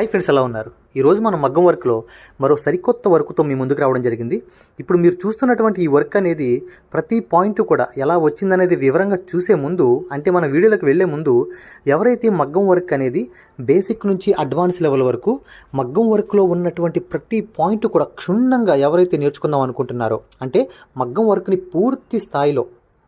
Hi friends ఎలా ఉన్నారు? ఈరోజు మనం మగ్గం వర్క్లో మరో సరికొత్త వర్క్తో మీ ముందుకు రావడం జరిగింది. ఇప్పుడు మీరు చూస్తున్నటువంటి ఈ వర్క్ అనేది ప్రతి పాయింట్ కూడా ఎలా వచ్చిందనేది వివరంగా చూసే ముందు అంటే మన వీడియోలకు వెళ్ళే ముందు ఎవరైతే మగ్గం వర్క్ అనేది బేసిక్ నుంచి అడ్వాన్స్ లెవెల్ వరకు మగ్గం వర్క్లో ఉన్నటువంటి ప్రతి పాయింట్ కూడా క్షుణ్ణంగా ఎవరైతే నేర్చుకుందాం అనుకుంటున్నారో అంటే మగ్గం వర్క్ని పూర్తి స్థాయిలో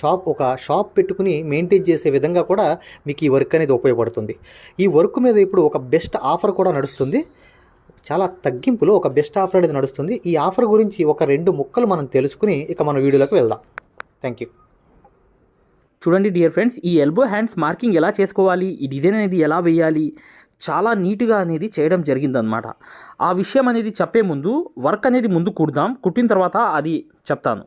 షాప్ ఒక షాప్ పెట్టుకుని మెయింటైన్ చేసే విధంగా కూడా మీకు ఈ వర్క్ అనేది ఉపయోగపడుతుంది. ఈ వర్క్ మీద ఇప్పుడు ఒక బెస్ట్ ఆఫర్ కూడా నడుస్తుంది. చాలా తగ్గింపులో ఒక బెస్ట్ ఆఫర్ అనేది నడుస్తుంది. ఈ ఆఫర్ గురించి ఒక రెండు ముక్కలు మనం తెలుసుకుని ఇక మన వీడియోలోకి వెళ్దాం. Thank you. చూడండి డియర్ ఫ్రెండ్స్ ఈ ఎల్బో హ్యాండ్స్ మార్కింగ్ ఎలా చేసుకోవాలి ఈ డిజైన్ అనేది ఎలా వేయాలి చాలా నీట్గా అనేది చేయడం జరిగిందనమాట ఆ విషయం అనేది చెప్పే ముందు వర్క్ అనేది ముందు కుడదాం. కుట్టిన తర్వాత అది చెప్తాను.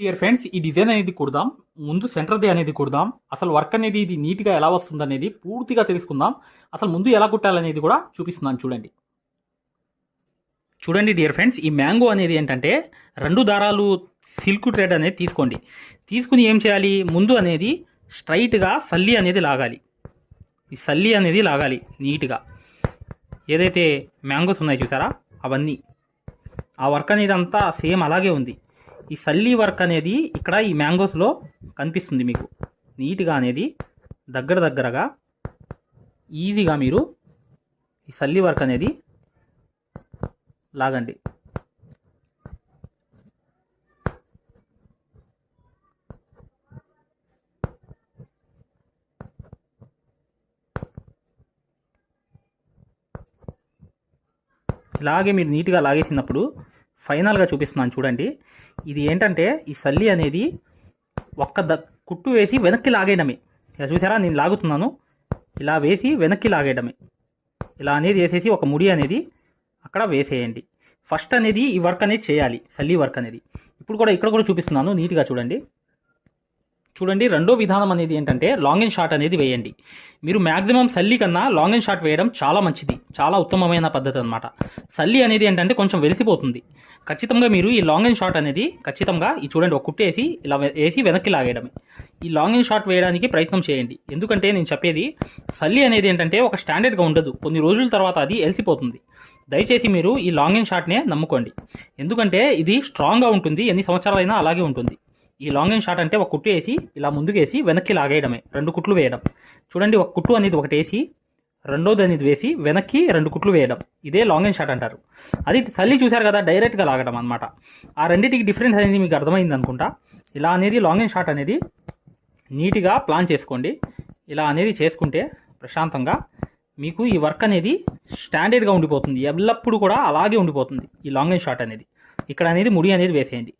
డియర్ ఫ్రెండ్స్ ఈ డిజైన్ అనేది కుడదాం. ముందు సెంటర్ది అనేది కుడదాం. అసలు వర్క్ అనేది ఇది నీట్గా ఎలా వస్తుంది అనేది పూర్తిగా తెలుసుకుందాం. అసలు ముందు ఎలా కుట్టాలనేది కూడా చూపిస్తున్నాను చూడండి. చూడండి డియర్ ఫ్రెండ్స్ ఈ మ్యాంగో అనేది ఏంటంటే రెండు దారాలు సిల్క్ థ్రెడ్ అనేది తీసుకోండి. తీసుకుని ఏం చేయాలి? ముందు అనేది స్ట్రైట్గా సల్లి అనేది లాగాలి. ఈ సల్లి అనేది లాగాలి నీట్గా. ఏదైతే మ్యాంగోస్ ఉన్నాయో చూసారా? అవన్నీ. ఆ వర్క్ అనేది అంతా సేమ్ అలాగే ఉంది. ఈ సల్లి వర్క్ అనేది ఇక్కడ ఈ మ్యాంగోస్లో కనిపిస్తుంది మీకు. నీట్గా అనేది దగ్గర దగ్గరగా ఈజీగా మీరు ఈ సల్లి వర్క్ అనేది లాగండి. ఇలాగే మీరు నీట్గా లాగేసినప్పుడు ఫైనల్గా చూపిస్తున్నాను చూడండి. ఇది ఏంటంటే ఈ సల్లి అనేది ఒక్క ద కుట్టు వేసి వెనక్కి లాగేయడమే. ఇలా చూసారా? నేను లాగుతున్నాను. ఇలా వేసి వెనక్కి లాగేయడమే. ఇలా అనేది వేసేసి ఒక ముడి అనేది అక్కడ వేసేయండి. ఫస్ట్ అనేది ఈ వర్క్ అనేది చేయాలి సల్లి వర్క్ అనేది. ఇప్పుడు కూడా ఇక్కడ కూడా చూపిస్తున్నాను నీట్గా చూడండి. చూడండి రెండో విధానం అనేది ఏంటంటే లాంగ్ అండ్ షార్ట్ అనేది వేయండి. మీరు మ్యాక్సిమం సల్లి కన్నా లాంగ్ అండ్ షార్ట్ వేయడం చాలా మంచిది చాలా ఉత్తమమైన పద్ధతి అనమాట సల్లి అనేది ఏంటంటే కొంచెం వెలిసిపోతుంది. ఖచ్చితంగా మీరు ఈ లాంగ్ అండ్ షార్ట్ అనేది ఖచ్చితంగా ఈ చూడండి ఒక కుట్టేసి ఇలా వేసి వెనక్కి లాగేయడమే. ఈ లాంగ్ అండ్ షార్ట్ వేయడానికి ప్రయత్నం చేయండి. ఎందుకంటే నేను చెప్పేది సల్లి అనేది ఏంటంటే ఒక స్టాండర్డ్గా ఉండదు. కొన్ని రోజుల తర్వాత అది ఎలిసిపోతుంది. దయచేసి మీరు ఈ లాంగ్ అండ్ షార్ట్నే నమ్ముకోండి. ఎందుకంటే ఇది స్ట్రాంగ్గా ఉంటుంది ఎన్ని సంవత్సరాలైనా అలాగే ఉంటుంది. ఈ లాంగ్ అండ్ షార్ట్ అంటే ఒక కుట్టు వేసి ఇలా ముందుకేసి వెనక్కి లాగేయడమే. రెండు కుట్లు వేయడం. చూడండి ఒక కుట్టు అనేది ఒకటి వేసి రెండో అనేది వేసి వెనక్కి రెండు కుట్లు వేయడం. ఇదే లాంగ్ అండ్ షార్ట్ అంటారు. అది తల్లి చూశారు కదా డైరెక్ట్గా లాగడం అనమాట ఆ రెండింటికి డిఫరెన్స్ అనేది మీకు అర్థమైంది అనుకుంటా. ఇలా అనేది లాంగ్ అండ్ షార్ట్ అనేది నీట్గా ప్లాన్ చేసుకోండి. ఇలా అనేది చేసుకుంటే ప్రశాంతంగా మీకు ఈ వర్క్ అనేది స్టాండర్డ్గా ఉండిపోతుంది. ఎల్లప్పుడూ కూడా అలాగే ఉండిపోతుంది ఈ లాంగ్ అండ్ షార్ట్ అనేది. ఇక్కడ అనేది ముడి అనేది వేసేయండి.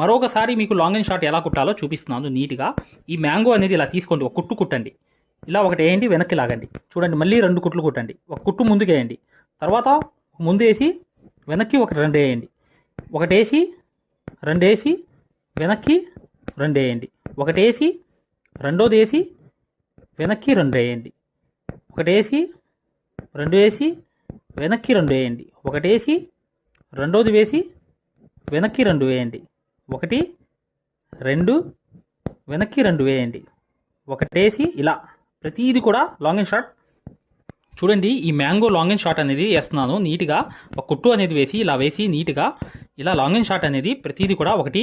మరొకసారి మీకు లాంగ్ అండ్ షార్ట్ ఎలా కుట్టాలో చూపిస్తున్నాను నీట్గా. ఈ మ్యాంగో అనేది ఇలా తీసుకోండి. ఒక కుట్టు కుట్టండి. ఇలా ఒకటి వేయండి వెనక్కి లాగండి. చూడండి మళ్ళీ రెండు కుట్లు కుట్టండి. ఒక కుట్టు ముందుకు వేయండి. తర్వాత ముందు వేసి వెనక్కి ఒకటి రెండు వేయండి. ఒకటి వేసి రెండు వేసి వెనక్కి రెండు వేయండి. ఒకటి వేసి రెండోది వేసి వెనక్కి రెండు వేయండి. ఒకటి వేసి రెండు వేసి వెనక్కి రెండు వేయండి. ఒకటి వేసి రెండోది వేసి వెనక్కి రెండు వేయండి. ఒకటి రెండు వెనక్కి రెండు వేయండి. ఒకటేసి ఇలా. ప్రతిదీ కూడా లాంగ్ అండ్ షార్ట్ చూడండి ఈ మ్యాంగో లాంగ్ అండ్ షార్ట్ అనేది వేస్తున్నాను నీట్గా ఒక కుట్టు అనేది వేసి ఇలా వేసి నీట్గా ఇలా లాంగ్ అండ్ షార్ట్ అనేది ప్రతిదీ కూడా ఒకటి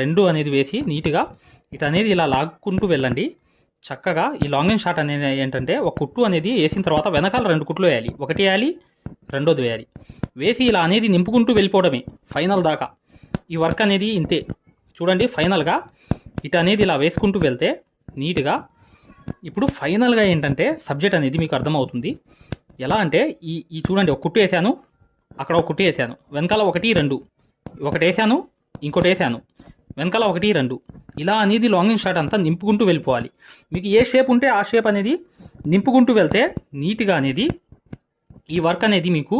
రెండు అనేది వేసి నీట్గా ఇటు అనేది ఇలా లాక్కుంటూ వెళ్ళండి. చక్కగా ఈ లాంగ్ అండ్ షార్ట్ అనేది ఏంటంటే ఒక కుట్టు అనేది వేసిన తర్వాత వెనకాల రెండు కుట్లు వేయాలి. ఒకటి వేయాలి రెండోది వేయాలి. వేసి ఇలా అనేది నింపుకుంటూ వెళ్ళిపోవడమే ఫైనల్ దాకా. ఈ వర్క్ అనేది ఇంతే. చూడండి ఫైనల్గా ఇటు అనేది ఇలా వేసుకుంటూ వెళ్తే నీట్గా ఇప్పుడు ఫైనల్గా ఏంటంటే సబ్జెక్ట్ అనేది మీకు అర్థమవుతుంది. ఎలా అంటే ఈ ఈ చూడండి ఒక కుట్టు వేసాను అక్కడ ఒక కుట్టు వేసాను వెనకాల ఒకటి రెండు. ఒకటి వేసాను ఇంకోటి వేసాను వెనకాల ఒకటి రెండు. ఇలా అనేది లాంగింగ్ షాట్ అంతా నింపుకుంటూ వెళ్ళిపోవాలి. మీకు ఏ షేప్ ఉంటే ఆ షేప్ అనేది నింపుకుంటూ వెళ్తే నీట్గా అనేది ఈ వర్క్ అనేది మీకు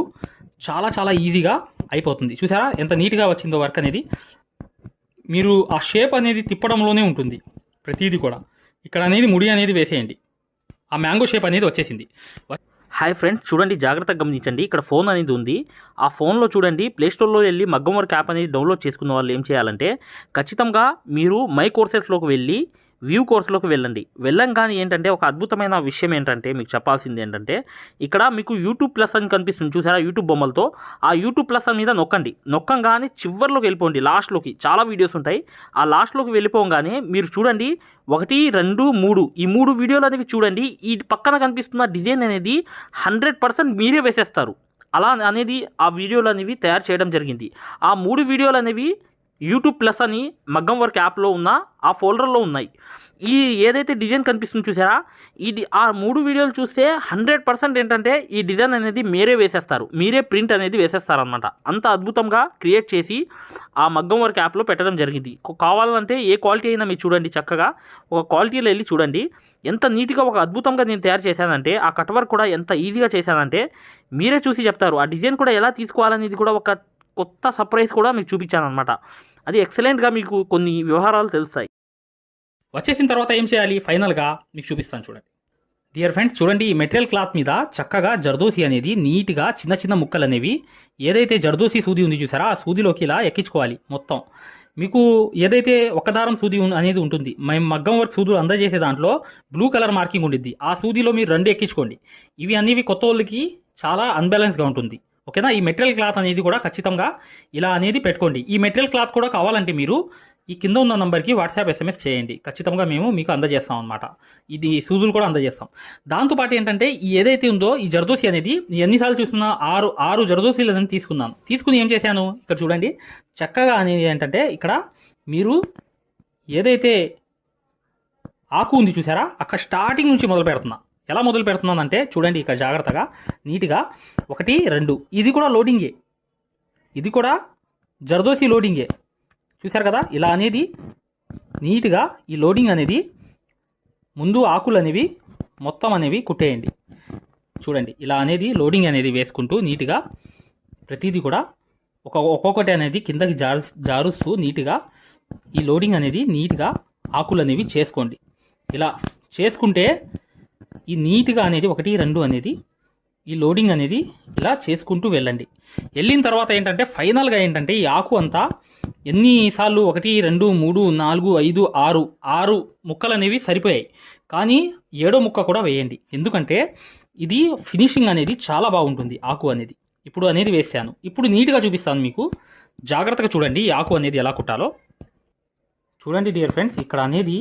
చాలా చాలా ఈజీగా అయిపోతుంది. చూసారా ఎంత నీట్గా వచ్చిందో వర్క్ అనేది. మీరు ఆ షేప్ అనేది తిప్పడంలోనే ఉంటుంది ప్రతిదీ కూడా. ఇక్కడ అనేది ముడి అనేది వేసేయండి. ఆ మ్యాంగో షేప్ అనేది వచ్చేసింది. హాయ్ ఫ్రెండ్స్ చూడండి జాగ్రత్తగా గమనించండి. ఇక్కడ ఫోన్ అనేది ఉంది. ఆ ఫోన్లో చూడండి ప్లేస్టోర్లో వెళ్ళి మగ్గం వర్క్ యాప్ అనేది డౌన్లోడ్ చేసుకున్న వాళ్ళు ఏం చేయాలంటే ఖచ్చితంగా మీరు మై కోర్సెస్లోకి వెళ్ళి వ్యూ కోర్సులోకి వెళ్ళండి. వెళ్ళంగానే ఏంటంటే ఒక అద్భుతమైన విషయం ఏంటంటే మీకు చెప్పాల్సింది ఏంటంటే ఇక్కడ మీకు యూట్యూబ్ ప్లస్ అని కనిపిస్తుంది. చూసారా యూట్యూబ్ బొమ్మలతో? ఆ యూట్యూబ్ ప్లస్ మీద నొక్కండి. నొక్కంగానే చివర్లోకి వెళ్ళిపోండి. లాస్ట్లోకి చాలా వీడియోస్ ఉంటాయి. ఆ లాస్ట్లోకి వెళ్ళిపోగానే మీరు చూడండి. ఒకటి రెండు మూడు. ఈ మూడు వీడియోలు అనేవి చూడండి. ఈ పక్కన కనిపిస్తున్న డిజైన్ అనేది హండ్రెడ్ పర్సెంట్ మీరే వేసేస్తారు. అలా అనేది ఆ వీడియోలు అనేవి తయారు చేయడం జరిగింది. ఆ మూడు వీడియోలు అనేవి యూట్యూబ్ ప్లస్ అని మగ్గం వర్క్ యాప్లో ఉన్న ఆ ఫోల్డర్లో ఉన్నాయి. ఈ ఏదైతే డిజైన్ కనిపిస్తుంది చూసారా? ఈ ఆ మూడు వీడియోలు చూస్తే హండ్రెడ్ పర్సెంట్ ఏంటంటే ఈ డిజైన్ అనేది మీరే వేసేస్తారు. మీరే ప్రింట్ అనేది వేసేస్తారనమాట అంత అద్భుతంగా క్రియేట్ చేసి ఆ మగ్గం వర్క్ యాప్లో పెట్టడం జరిగింది. కావాలంటే ఏ క్వాలిటీ అయినా మీరు చూడండి చక్కగా. ఒక క్వాలిటీలో వెళ్ళి చూడండి. ఎంత నీట్గా ఒక అద్భుతంగా నేను తయారు చేశానంటే ఆ కట్ వర్క్ కూడా ఎంత ఈజీగా చేశానంటే మీరే చూసి చెప్తారు. ఆ డిజైన్ కూడా ఎలా తీసుకోవాలనేది కూడా ఒక కొత్త సర్ప్రైజ్ కూడా మీకు చూపించాను అనమాట అది ఎక్సలెంట్గా మీకు కొన్ని వ్యవహారాలు తెలుస్తాయి. వచ్చేసిన తర్వాత ఏం చేయాలి? ఫైనల్గా మీకు చూపిస్తాను చూడండి. డియర్ ఫ్రెండ్స్ చూడండి ఈ మెటీరియల్ క్లాత్ మీద చక్కగా జర్దోసి అనేది నీట్గా చిన్న చిన్న ముక్కలు అనేవి. ఏదైతే జర్దోసి సూది ఉంది చూసారా? ఆ సూదిలోకి ఇలా ఎక్కించుకోవాలి మొత్తం. మీకు ఏదైతే ఒక దారం సూది అనేది ఉంటుంది మేము మగ్గం వర్క్ సూదులు అందజేసే దాంట్లో బ్లూ కలర్ మార్కింగ్ ఉండిద్ది. ఆ సూదిలో మీరు రెండు ఎక్కించుకోండి. ఇవి అనేవి కొత్త వాళ్ళకి చాలా అన్బ్యాలెన్స్గా ఉంటుంది. ఓకేనా? ఈ మెటీరియల్ క్లాత్ అనేది కూడా ఖచ్చితంగా ఇలా అనేది పెట్టుకోండి. ఈ మెటీరియల్ క్లాత్ కూడా కావాలంటే మీరు ఈ కింద ఉన్న నంబర్కి వాట్సాప్ ఎస్ఎంఎస్ చేయండి. ఖచ్చితంగా మేము మీకు అందజేస్తాం అనమాట ఇది సూదులు కూడా అందజేస్తాం. దాంతోపాటు ఏంటంటే ఈ ఏదైతే ఉందో ఈ జర్దోసి అనేది ఎన్నిసార్లు చూస్తున్నా ఆరు ఆరు జర్దోసీలు అనేది తీసుకున్నాను. తీసుకుని ఏం చేశాను? ఇక్కడ చూడండి. చక్కగా అనేది ఏంటంటే ఇక్కడ మీరు ఏదైతే ఆకు ఉంది చూసారా? అక్కడ స్టార్టింగ్ నుంచి మొదలు పెడుతున్నా. ఎలా మొదలు పెడుతున్నానంటే చూడండి ఇక్కడ జాగ్రత్తగా నీట్గా. ఒకటి రెండు. ఇది కూడా లోడింగే. ఇది కూడా జర్దోసి లోడింగే. చూశారు కదా? ఇలా అనేది నీట్గా ఈ లోడింగ్ అనేది ముందు ఆకులు అనేవి మొత్తం అనేవి కుట్టేయండి. చూడండి ఇలా అనేది లోడింగ్ అనేది వేసుకుంటూ నీట్గా ప్రతిదీ కూడా ఒక ఒక్కొక్కటి అనేది కిందకి జారు జారుస్తూ నీట్గా ఈ లోడింగ్ అనేది నీట్గా ఆకులు అనేవి చేసుకోండి. ఇలా చేసుకుంటే ఈ నీట్గా అనేది ఒకటి రెండు అనేది ఈ లోడింగ్ అనేది ఇలా చేసుకుంటూ వెళ్ళండి. వెళ్ళిన తర్వాత ఏంటంటే ఫైనల్గా ఏంటంటే ఈ ఆకు అంతా ఎన్నిసార్లు ఒకటి రెండు మూడు నాలుగు ఐదు ఆరు ఆరు ముక్కలు అనేవి సరిపోయాయి. కానీ ఏడో ముక్క కూడా వేయండి. ఎందుకంటే ఇది ఫినిషింగ్ అనేది చాలా బాగుంటుంది ఆకు అనేది. ఇప్పుడు అనేది వేసాను. ఇప్పుడు నీట్గా చూపిస్తాను మీకు. జాగ్రత్తగా చూడండి ఈ ఆకు అనేది ఎలా కుట్టాలో. చూడండి డియర్ ఫ్రెండ్స్ ఇక్కడ అనేది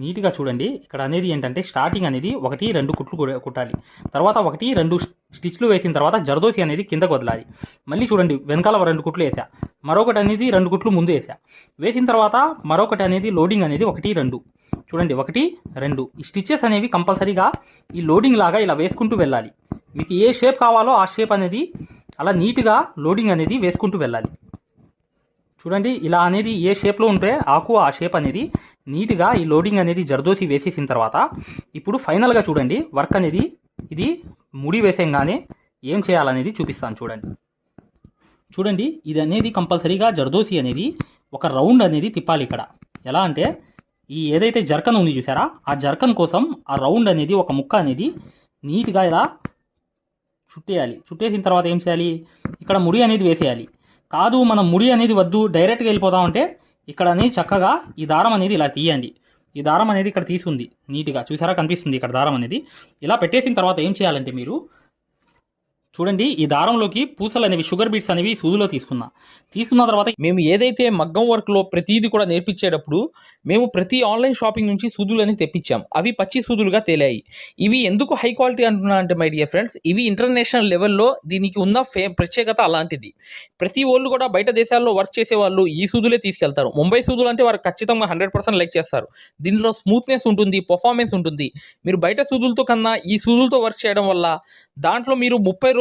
నీట్గా చూడండి. ఇక్కడ అనేది ఏంటంటే స్టార్టింగ్ అనేది ఒకటి రెండు కుట్లు కుట్టాలి. తర్వాత ఒకటి రెండు స్టిచ్లు వేసిన తర్వాత జరదోసి అనేది కిందకు వదలాలి. మళ్ళీ చూడండి వెనకాల రెండు కుట్లు వేసా మరొకటి అనేది రెండు కుట్లు ముందు వేసా వేసిన తర్వాత మరొకటి అనేది లోడింగ్ అనేది ఒకటి రెండు. చూడండి ఒకటి రెండు. ఈ స్టిచ్చెస్ అనేవి కంపల్సరీగా ఈ లోడింగ్ లాగా ఇలా వేసుకుంటూ వెళ్ళాలి. మీకు ఏ షేప్ కావాలో ఆ షేప్ అనేది అలా నీట్గా లోడింగ్ అనేది వేసుకుంటూ వెళ్ళాలి. చూడండి ఇలా అనేది ఏ షేప్లో ఉంటే ఆకు ఆ షేప్ అనేది నీట్గా ఈ లోడింగ్ అనేది జరదోసి వేసేసిన తర్వాత ఇప్పుడు ఫైనల్గా చూడండి వర్క్ అనేది ఇది ముడి వేసేయంగానే ఏం చేయాలనేది చూపిస్తాను చూడండి. చూడండి ఇది అనేది కంపల్సరీగా జర్దోసి అనేది ఒక రౌండ్ అనేది తిప్పాలి ఇక్కడ. ఎలా అంటే ఈ ఏదైతే జర్కన్ ఉంది చూసారా ఆ జర్కన్ కోసం ఆ రౌండ్ అనేది ఒక ముక్క అనేది నీట్గా ఇలా చుట్టేయాలి. చుట్టేసిన తర్వాత ఏం చేయాలి? ఇక్కడ ముడి అనేది వేసేయాలి. కాదు మనం ముడి అనేది వద్దు డైరెక్ట్గా వెళ్ళిపోదామంటే ఇక్కడ అనేది చక్కగా ఈ దారం అనేది ఇలా తీయండి. ఈ దారం అనేది ఇక్కడ తీసుకుంది నీట్గా. చూసారా? కనిపిస్తుంది ఇక్కడ దారం అనేది. ఇలా పెట్టేసిన తర్వాత ఏం చేయాలంటే మీరు చూడండి ఈ దారంలోకి పూసలు అనేవి షుగర్ బీట్స్ అనేవి సూదిలో తీసుకున్నా. తీసుకున్న తర్వాత మేము ఏదైతే మగ్గం వర్క్లో ప్రతిదీ కూడా నేర్పించేటప్పుడు మేము ప్రతి ఆన్లైన్ షాపింగ్ నుంచి సూదులని తెప్పించాం. అవి పచ్చి సూదులుగా తేలాయి. ఇవి ఎందుకు హై క్వాలిటీ అంటున్నా అంటే మై డియర్ ఫ్రెండ్స్ ఇవి ఇంటర్నేషనల్ లెవెల్లో దీనికి ఉన్న ఫే ప్రత్యేకత అలాంటిది. ప్రతి వాళ్ళు కూడా బయట దేశాల్లో వర్క్ చేసే వాళ్ళు ఈ సూదులే తీసుకెళ్తారు. ముంబై సూదులు అంటే వారు ఖచ్చితంగా హండ్రెడ్ పర్సెంట్ లైక్ చేస్తారు. దీనిలో స్మూత్నెస్ ఉంటుంది పర్ఫార్మెన్స్ ఉంటుంది. మీరు బయట సూదులతో కన్నా ఈ సూదులతో వర్క్ చేయడం వల్ల దాంట్లో మీరు ముప్పై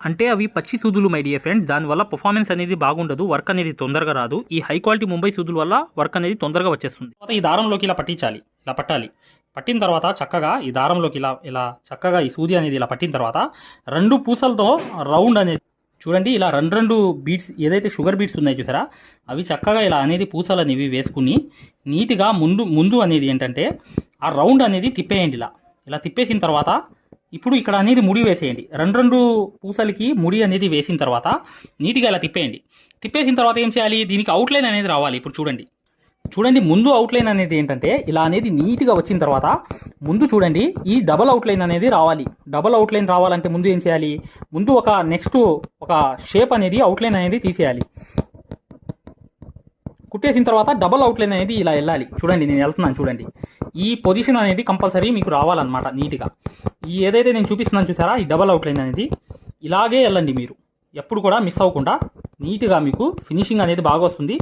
అంటే అవి పచ్చి సూదులు మై డియర్ ఫ్రెండ్స్ దానివల్ల పర్ఫార్మెన్స్ అనేది బాగుండదు వర్క్ అనేది తొందరగా రాదు. ఈ హై క్వాలిటీ ముంబై సూదుల వల్ల వర్క్ అనేది తొందరగా వచ్చేస్తుంది. తర్వాత ఈ దారంలోకి ఇలా పట్టించాలి ఇలా పట్టాలి. పట్టిన తర్వాత చక్కగా ఈ దారంలోకి ఇలా ఇలా చక్కగా ఈ సూది అనేది ఇలా పట్టిన తర్వాత రెండు పూసలతో రౌండ్ అనేది చూడండి ఇలా రెండు రెండు బీట్స్ ఏదైతే షుగర్ బీట్స్ ఉన్నాయో చూసారా అవి చక్కగా ఇలా అనేది పూసలు అనేవి వేసుకుని నీట్గా ముందు ముందు అనేది ఏంటంటే ఆ రౌండ్ అనేది తిప్పేయండి ఇలా. ఇలా తిప్పేసిన తర్వాత ఇప్పుడు ఇక్కడ అనేది ముడి వేసేయండి. రెండు రెండు పూసలకి ముడి అనేది వేసిన తర్వాత నీట్గా ఇలా తిప్పేయండి. తిప్పేసిన తర్వాత ఏం చేయాలి? దీనికి అవుట్లైన్ అనేది రావాలి. ఇప్పుడు చూడండి. చూడండి ముందు అవుట్లైన్ అనేది ఏంటంటే ఇలా అనేది నీట్గా వచ్చిన తర్వాత ముందు చూడండి ఈ డబల్ అవుట్లైన్ అనేది రావాలి. డబల్ అవుట్లైన్ రావాలంటే ముందు ఏం చేయాలి? ముందు ఒక నెక్స్ట్ ఒక షేప్ అనేది అవుట్లైన్ అనేది తీసేయాలి. కుట్టేసిన తర్వాత డబల్ అవుట్లైన్ అనేది ఇలా వెళ్ళాలి. చూడండి నేను వెళ్తున్నాను చూడండి. ఈ పొజిషన్ అనేది కంపల్సరీ మీకు రావాలన్నమాట నీట్గా. ఈ ఏదైతే నేను చూపిస్తున్నాను చూసారా? ఈ డబల్ అవుట్లైన్ అనేది. ఇలాగే వెళ్ళండి మీరు. ఎప్పుడు కూడా మిస్ అవ్వకుండా నీట్గా మీకు ఫినిషింగ్ అనేది బాగా వస్తుంది.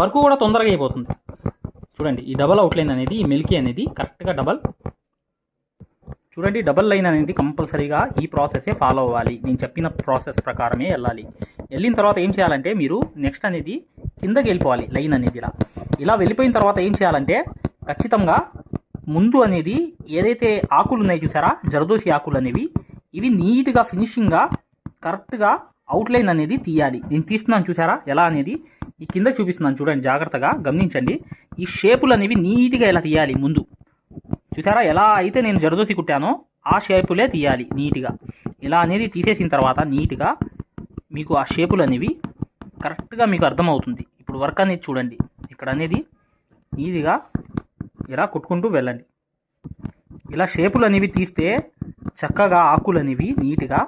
వర్క్ కూడా తొందరగా అయిపోతుంది. చూడండి ఈ డబల్ అవుట్లైన్ అనేది ఈ మిల్కీ అనేది కరెక్ట్గా డబల్ చూడండి డబల్ లైన్ అనేది కంపల్సరీగా ఈ ప్రాసెసే ఫాలో అవ్వాలి. నేను చెప్పిన ప్రాసెస్ ప్రకారమే వెళ్ళాలి. వెళ్ళిన తర్వాత ఏం చేయాలంటే మీరు నెక్స్ట్ అనేది కిందకి వెళ్ళిపోవాలి లైన్ అనేది ఇలా. ఇలా వెళ్ళిపోయిన తర్వాత ఏం చేయాలంటే ఖచ్చితంగా ముందు అనేది ఏదైతే ఆకులు ఉన్నాయి చూసారా? జరదోసి ఆకులు అనేవి. ఇవి నీట్గా ఫినిషింగ్గా కరెక్ట్గా అవుట్లైన్ అనేది తీయాలి. నేను తీస్తున్నాను చూసారా? ఎలా అనేది? ఈ కింద చూపిస్తున్నాను చూడండి జాగ్రత్తగా గమనించండి. ఈ షేపులు అనేవి నీట్గా ఇలా తీయాలి ముందు? చూసారా? ఎలా అయితే నేను జరదోసి కుట్టానో ఆ షేపులే తీయాలి నీట్గా. ఇలా అనేది తీసేసిన తర్వాత నీట్గా మీకు ఆ షేపులు అనేవి కరెక్ట్గా మీకు అర్థమవుతుంది. ఇప్పుడు వర్క్ అనేది చూడండి. ఇక్కడ అనేది నీట్గా ఇలా కుట్టుకుంటూ వెళ్ళండి. ఇలా షేపులు అనేవి తీస్తే చక్కగా ఆకులు అనేవి నీట్గా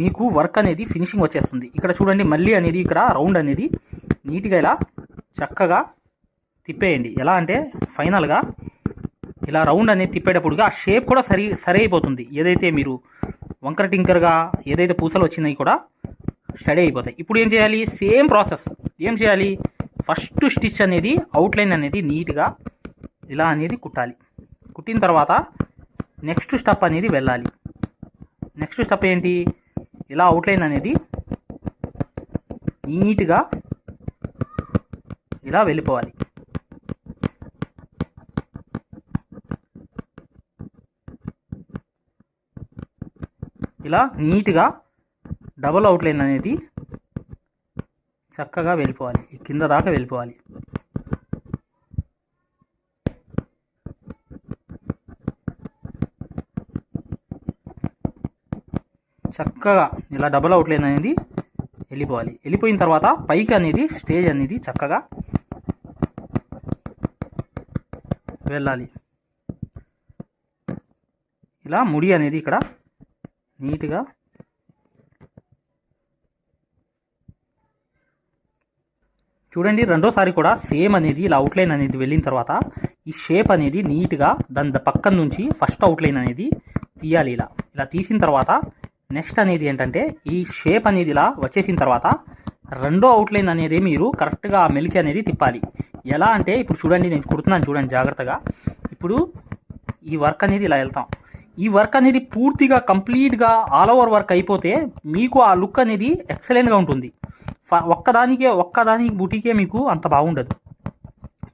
మీకు వర్క్ అనేది ఫినిషింగ్ వచ్చేస్తుంది. ఇక్కడ చూడండి మళ్ళీ అనేది ఇక్కడ రౌండ్ అనేది నీట్గా ఇలా చక్కగా తిప్పేయండి. ఎలా అంటే ఫైనల్గా ఇలా రౌండ్ అనేది తిప్పేటప్పుడుగా ఆ షేప్ కూడా సరి సరి అయిపోతుంది. ఏదైతే మీరు వంకర టింకర్గా ఏదైతే పూసలు వచ్చినాయి కూడా స్టడీ అయిపోతాయి. ఇప్పుడు ఏం చేయాలి? Same process. ఏం చేయాలి? ఫస్ట్ స్టిచ్ అనేది అవుట్లైన్ అనేది నీట్గా ఇలా అనేది కుట్టాలి. కుట్టిన తర్వాత నెక్స్ట్ స్టెప్ అనేది వెళ్ళాలి. నెక్స్ట్ స్టెప్ ఏంటి? ఇలా అవుట్లైన్ అనేది నీట్గా ఇలా వెళ్ళిపోవాలి. ఇలా నీట్గా డబుల్ అవుట్లైన్ అనేది చక్కగా వెళ్ళిపోవాలి. కింద దాకా వెళ్ళిపోవాలి. చక్కగా ఇలా డబుల్ అవుట్లైన్ అనేది వెళ్ళిపోవాలి. వెళ్ళిపోయిన తర్వాత పైకి అనేది స్టేజ్ అనేది చక్కగా వెళ్ళాలి. ఇలా ముడి అనేది ఇక్కడ నీట్గా చూడండి రెండోసారి కూడా సేమ్ అనేది ఇలా అవుట్లైన్ అనేది వెళ్ళిన తర్వాత ఈ షేప్ అనేది నీట్గా దాని పక్కన నుంచి ఫస్ట్ అవుట్లైన్ అనేది తీయాలి ఇలా. ఇలా తీసిన తర్వాత నెక్స్ట్ అనేది ఏంటంటే ఈ షేప్ అనేది ఇలా వచ్చేసిన తర్వాత రెండో అవుట్లైన్ అనేది మీరు కరెక్ట్గా మెలికి అనేది తిప్పాలి. ఎలా అంటే ఇప్పుడు చూడండి నేను కుడుతున్నాను చూడండి జాగ్రత్తగా. ఇప్పుడు ఈ వర్క్ అనేది ఇలా వెళ్తాం. ఈ వర్క్ అనేది పూర్తిగా కంప్లీట్గా ఆల్ ఓవర్ వర్క్ అయిపోతే మీకు ఆ లుక్ అనేది ఎక్సలెంట్గా ఉంటుంది. ఫ- ఒక్కదానికే ఒక్కదానికి బుటికే మీకు అంత బాగుండదు.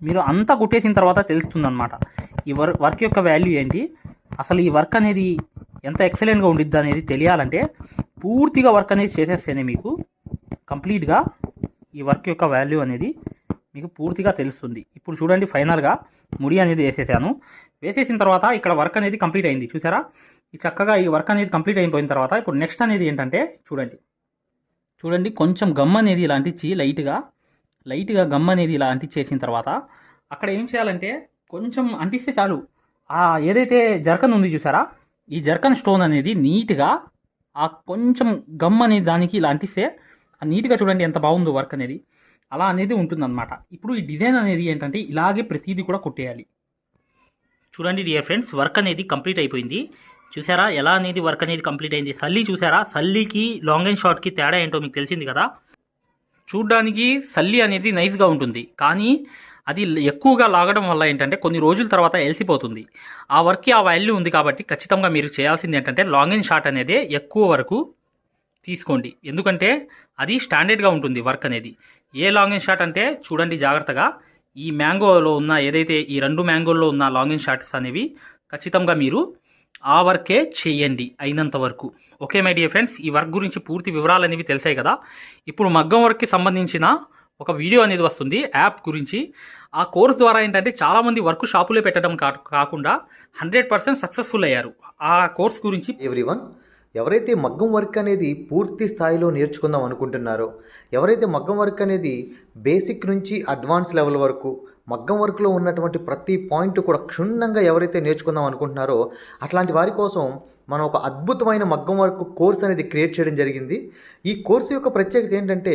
మీరు అంతా కుట్టేసిన తర్వాత తెలుస్తుందన్నమాట. ఈ వర్క్ వర్క్ యొక్క వాల్యూ ఏంటి? అసలు ఈ వర్క్ అనేది ఎంత ఎక్సలెంట్గా ఉండిద్ది అనేది తెలియాలంటే పూర్తిగా వర్క్ అనేది చేసేస్తేనే మీకు కంప్లీట్గా ఈ వర్క్ యొక్క వాల్యూ అనేది మీకు పూర్తిగా తెలుస్తుంది. ఇప్పుడు చూడండి ఫైనల్గా ముడి అనేది వేసేసాను. వేసేసిన తర్వాత ఇక్కడ వర్క్ అనేది కంప్లీట్ అయింది. చూసారా? ఈ చక్కగా ఈ వర్క్ అనేది కంప్లీట్ అయిపోయిన తర్వాత ఇప్పుడు నెక్స్ట్ అనేది ఏంటంటే చూడండి. చూడండి కొంచెం గమ్ అనేది ఇలా అంటించి లైట్గా లైట్గా గమ్ అనేది ఇలా అంటించేసిన తర్వాత అక్కడ ఏం చేయాలంటే కొంచెం అంటిస్తే చాలు. ఆ ఏదైతే జర్కన్ ఉంది చూసారా? ఈ జర్కన్ స్టోన్ అనేది నీట్గా ఆ కొంచెం గమ్ అనే దానికి ఇలా అంటిస్తే నీట్గా చూడండి ఎంత బాగుందో వర్క్ అనేది. అలా అనేది ఉంటుందన్నమాట. ఇప్పుడు ఈ డిజైన్ అనేది ఏంటంటే ఇలాగే ప్రతిదీ కూడా కొట్టేయాలి. చూడండి డియర్ ఫ్రెండ్స్ వర్క్ అనేది కంప్లీట్ అయిపోయింది. చూసారా ఎలా అనేది వర్క్ అనేది కంప్లీట్ అయింది? సల్లీ చూసారా? సల్లీకి లాంగ్ అండ్ షార్ట్కి తేడా ఏంటో మీకు తెలిసింది కదా? చూడ్డానికి సల్లి అనేది నైస్గా ఉంటుంది. కానీ అది ఎక్కువగా లాగడం వల్ల ఏంటంటే కొన్ని రోజుల తర్వాత ఎలిసిపోతుంది. ఆ వర్క్కి ఆ వాల్యూ ఉంది కాబట్టి ఖచ్చితంగా మీరు చేయాల్సింది ఏంటంటే లాంగ్ అండ్ షార్ట్ అనేది ఎక్కువ వరకు తీసుకోండి. ఎందుకంటే అది స్టాండర్డ్గా ఉంటుంది వర్క్ అనేది. ఏ లాంగ్ అండ్ షార్ట్ అంటే చూడండి జాగ్రత్తగా. ఈ మ్యాంగోలో ఉన్న ఏదైతే ఈ రెండు మ్యాంగోల్లో ఉన్న లాంగ్ అండ్ షార్ట్స్ అనేవి ఖచ్చితంగా మీరు ఆ వర్కే చేయండి అయినంత వరకు. ఓకే మై డియర్ ఫ్రెండ్స్ ఈ వర్క్ గురించి పూర్తి వివరాలు అనేవి తెలిసాయి కదా. ఇప్పుడు మగ్గం వర్క్కి సంబంధించిన ఒక వీడియో అనేది వస్తుంది. యాప్ గురించి ఆ కోర్స్ ద్వారా ఏంటంటే చాలామంది వర్క్ షాపులే పెట్టడం కా- కాకుండా హండ్రెడ్ పర్సెంట్ సక్సెస్ఫుల్ అయ్యారు. ఆ కోర్స్ గురించి ఎవ్రీవన్ ఎవరైతే మగ్గం వర్క్ అనేది పూర్తి స్థాయిలో నేర్చుకుందాం అనుకుంటున్నారో ఎవరైతే మగ్గం వర్క్ అనేది బేసిక్ నుంచి అడ్వాన్స్ లెవెల్ వరకు మగ్గం వర్క్లో ఉన్నటువంటి ప్రతి పాయింట్ కూడా క్షుణ్ణంగా ఎవరైతే నేర్చుకుందాం అనుకుంటున్నారో అట్లాంటి వారి కోసం మనం ఒక అద్భుతమైన మగ్గం వర్క్ కోర్స్ అనేది క్రియేట్ చేయడం జరిగింది. ఈ కోర్సు యొక్క ప్రత్యేకత ఏంటంటే